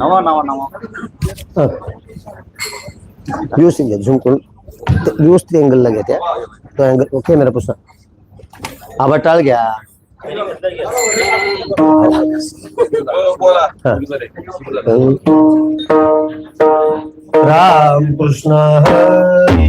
नवा नवा नवा हा. व्यवस्थित घ्या झूम करून ते व्यवस्थित अँगलला घ्या त्या तो अँगल कॅमेरापासून आबा टाळ घ्या बोला हा. राम कृष्ण हरी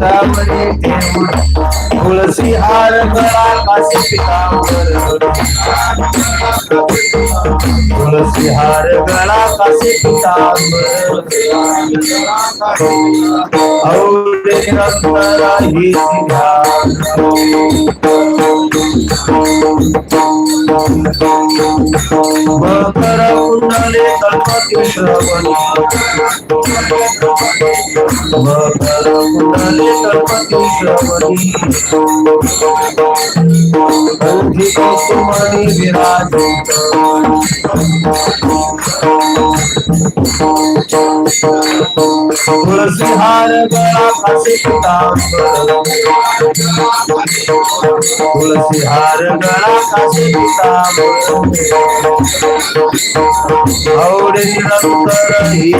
ध्यान मुठी कटावरी हार गळा काशी पितांबर हार गळा काशी पितांबर. औरे निरंतर ही ما تركنا لخلقة شابا ما تركنا لخلقة شابا أوجي قسماني براجم विराजित तुळसी हार गळा काशी पितांबर तुळसी हार गळा काशी पितांबर और निरंतर ही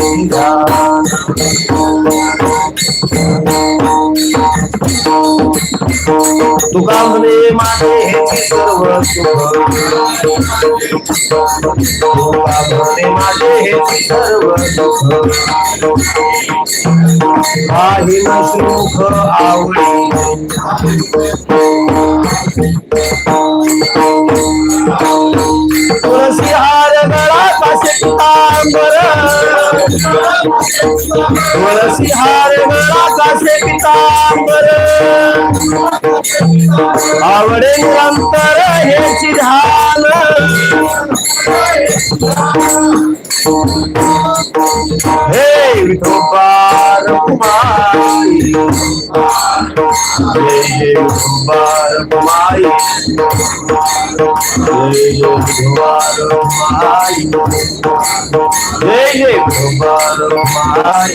ध्यान तुका म्हणे माझे सर्व सुख. तुका म्हणे माझे सर्व सुख. सुख आवडी. तुळसी हार गळा पितांबर आवडे अंतर हे चिधान हे विठोबा रघुमाई जय जय विठोबा रघुमाई जय जय विठोबा रघुमाई जय जय विठोबा रघुमाई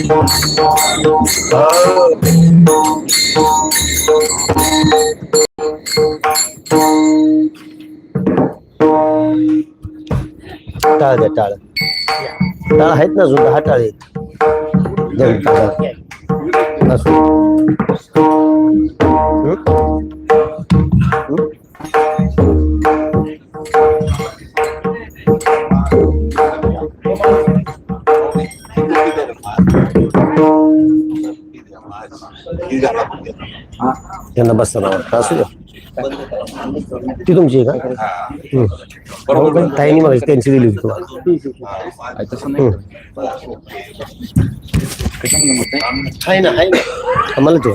टाळ द्या टाळ टाळ आहेत ना अजून दहा टाळ आहेत द्या ना टाळ. असू. Yan na basta na. Kaso yun. ती तुमची आहे का? हं. ताईंनी मला त्यांची दिली होती तुम्हाला. आहे. ना आहे ना. आम्हाला ते.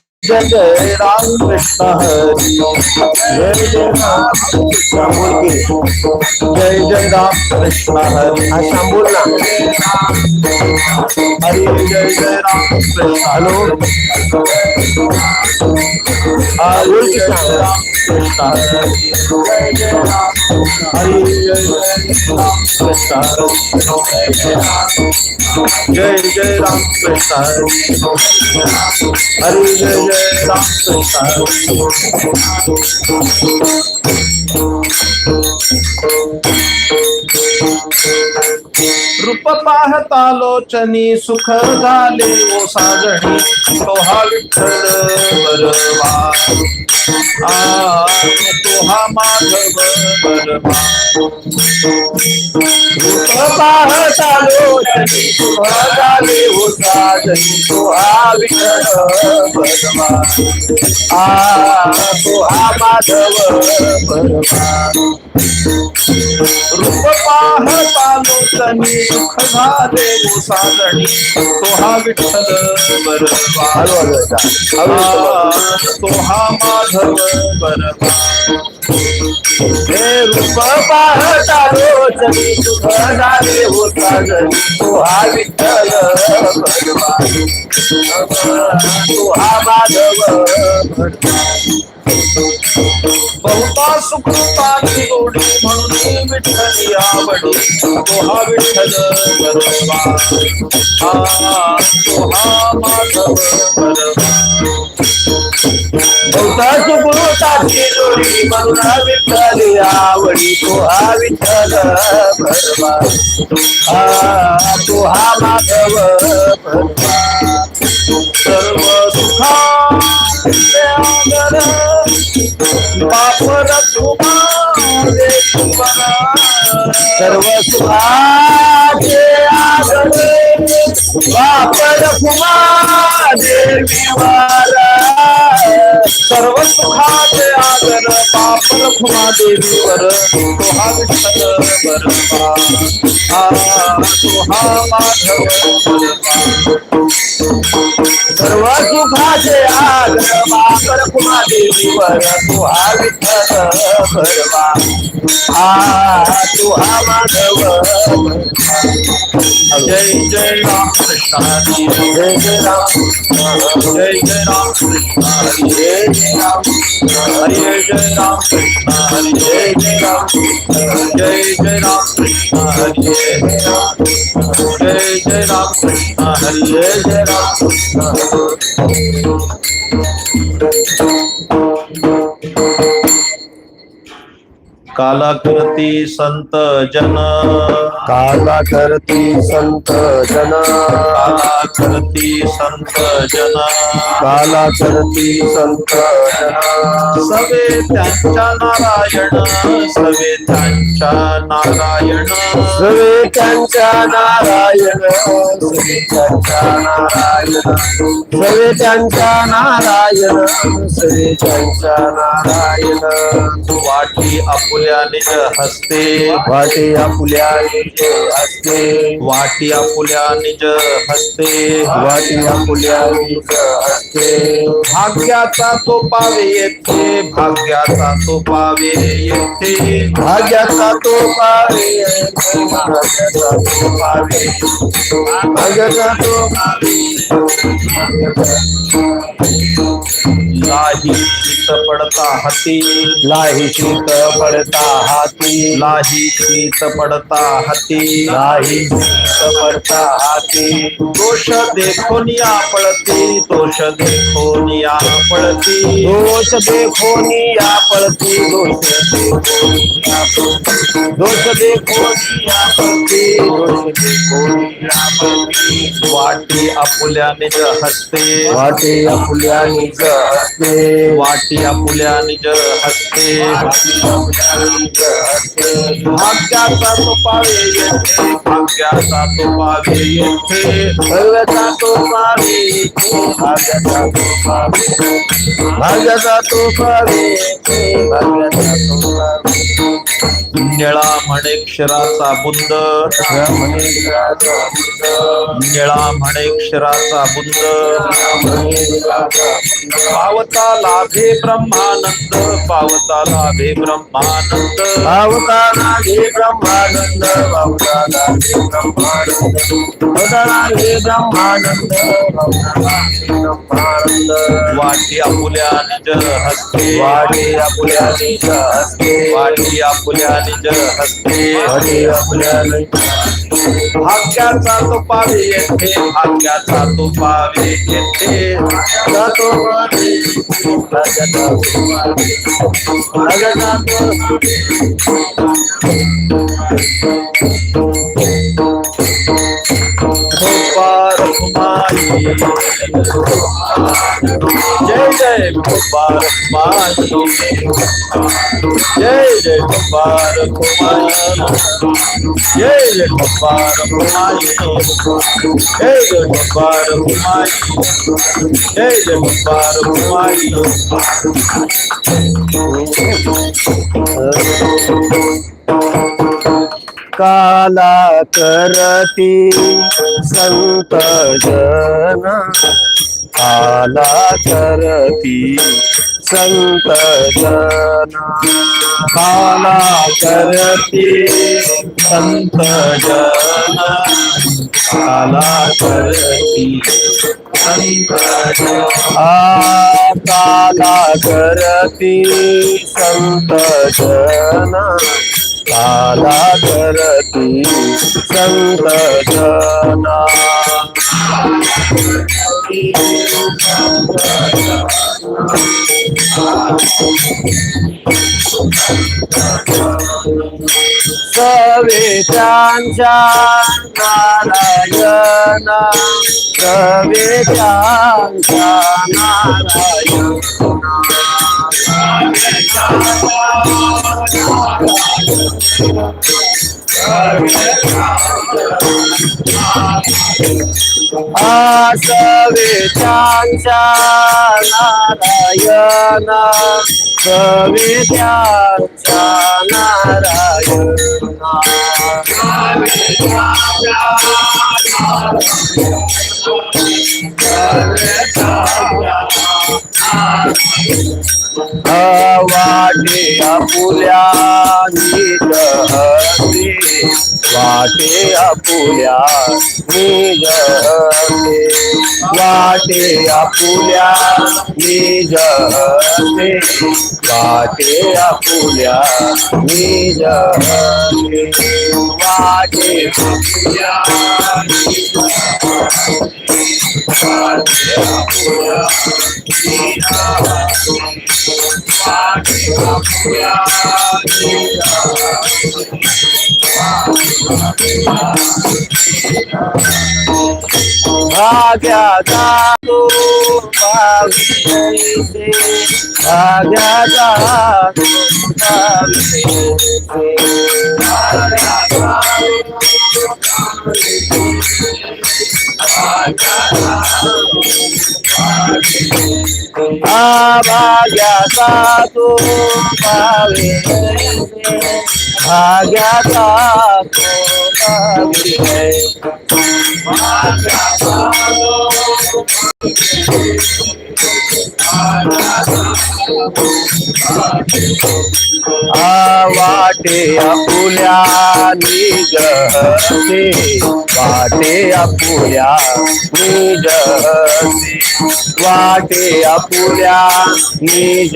जय राम कृष्ण हरी जय जय राम कृष्ण बोल की जय जय राम कृष्ण हरी हा श्याम बोल ना हरी जय जय राम कृष्ण हॅलो हरी जय जय राम कृष्ण हरी जय जय जय राम कृष्ण हरी जय जय राम कृष्ण हरी हरी जय जय राम कृष्ण हरी रूप पाहता लोचनी सुख झाले ओ साजणी तो हा विठ्ठल बरवा. आ तो हा माधव बरवा. रूप पाहता लोचनी सुख झाले ओ साजणी तो हा विठ्ठल बरवा. आ तो हा माधव बरवा. रूप पाहता लोचनी दुःख झाले ओ साजणी तो हा विठ्ठल बरवा हळू तो हा माधव बरवा हे रूप पाहता लोचनी दुःख झाले ओ साजणी तो हा विठ्ठल बरवा तो हा माधव बरवा बहुता सुखताची गोडी म्हणून विठ्ठली आवडी तो हा विठ्ठल बरवा हा तो हा माधव बहुता सुखताची जोडी म्हणून विठ्ठली आवडी तो हा विठ्ठल बरवा हा तो हा माधव बरवा सर्व बापर तुम्हारे तुम्हारा सर्व सुखाचे आगरे बापर. कुमा देवीवारा सर्व सुखाचे विठ्ठल माधव सर्व सुखाचे आदर बापर कुमा देवीवर तू हा विठ्ठल भरवा हा तू हा माधव जय जय राम कृष्ण हरी जय जय राम जय जय राम कृष्ण हरी जय जय राम हरी जय राम कृष्ण हरी जय जय राम जय जय राम कृष्ण हरी जय जय राम जय जय राम कृष्ण हरी जय जय राम कालाकृती संत जन। काला करती संत जन. कालाकृती संत जन काला करती संत जन. सवे त्यांच्या नारायण सवे त्यांच्या नारायण. सवे त्यांच्या नारायण सवे त्यांच्या नारायण. सवे त्यांच्या नारायण सवे त्यांच्या नारायण. वाटी आपुल्या निज हस्ते. वाटे आपुल्या हस्ते वाटी आपुल्या निज हस्ते. वाटे आपुल्या निज हस्ते. भाग्याचा तो पावे येथे भाग्याचा तो पावे येथे. भाग्याचा तो पावे भाग्याचा तो पावे भाग्याचा तो लाही शीत पडता हाती. लाही शीत पडता हाती. लाही शीत पडता हाती. लाही पडता हाती. दोष देखून या पळती दोष देखून या पळती दोष देखोनी या पळती दोष देखोनी या पळती दोष देखोनी या पळती दोष देखोनी या पळती वाटी आपुल्या निज हस्ते. वाटे आपुल्या निज हस्ते. वाटी आपुल्या निज हस्ते. भाग्याचा पावे भाग्याचा निळा म्हणेक्षराचा बुंद निळा म्हणेक्षराचा बुंद पावता लाभे ब्रह्मानंद पावता लाभे ब्रह्मानंद पावता लाभे ब्रह्मानंद. पावता लाभे ब्रह्मानंद. ब्रह्मानंद ब्रह्मानंद वाटी आपुल्या निज हस्ते. वाटे आपुल्या निज हस्ते. वाटी आपुल्या निज हस्ते. वाटे आपुल्या निज भाग्याचा तो पावे येथे भाग्याचा तो पावे येथे जातो वाटे, जय जय गोपाल कुमारी जय जय गोपाल कुमारी जय जय गोपाल कुमारी जय जय गोपाल कुमारी जय जय गोपाल कुमारी काला करती संत जन. काला करती संत जन. काला करती संत जन. काला करती संत काला करती संत जन. काला करती संत जना सवेतांच्या नारायण सवेतांच्या नारायण। सवेतांच्या नारायण सवेतांच्या नारायण वाटे आपुल्या निज वाटे आपुल्या निज हस्ते. वाटे आपुल्या निज हस्ते. वाटे आपुल्या निज हस्ते. वाटे आपुल्या भाग्याचा तो पाविसे भाग्याचा तो भाग्याचा तो पाविसे भाग्याचा तो पाविसे वाटे आपुल्या निज वाटे आपुल्या निज वाटे आपुल्या निज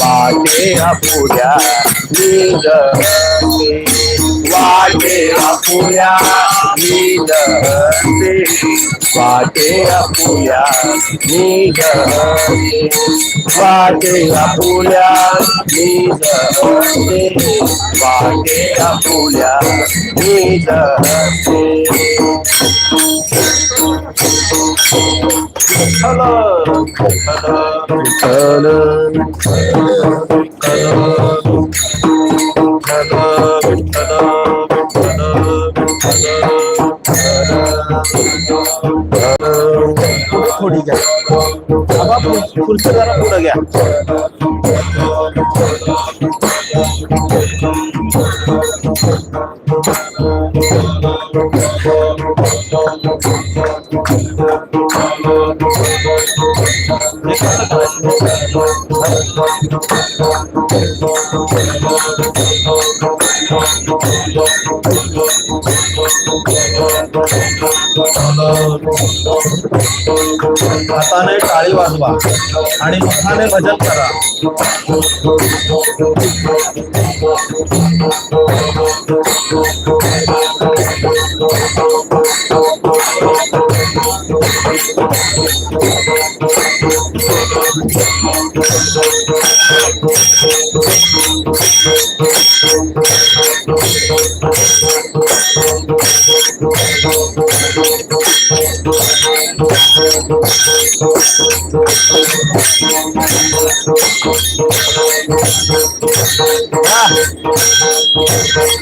वाटे आपुल्या निज वाटे आपुल्या निज हस्ते वाटे आपुल्या निज हस्ते वाटे आपुल्या निज हस्ते वाटे आपुल्या निज थोडी घ्या खुर्ची जरा पुढे घ्या you. हाताने टाळी वाजवा आणि मुखाने भजन करा बोला कुंडली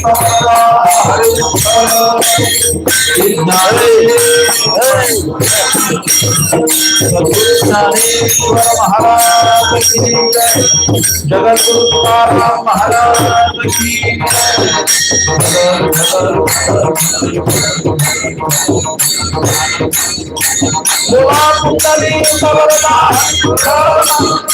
बाबा, हरे ज्ञानेश्वर महाराज की जय. जगद्गुरु तुकाराम महाराज की जय. बोला कुंडली बाबा, ज्ञानदेव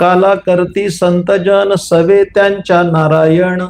काला करती संतजन सवे त्यांच्या नारायण.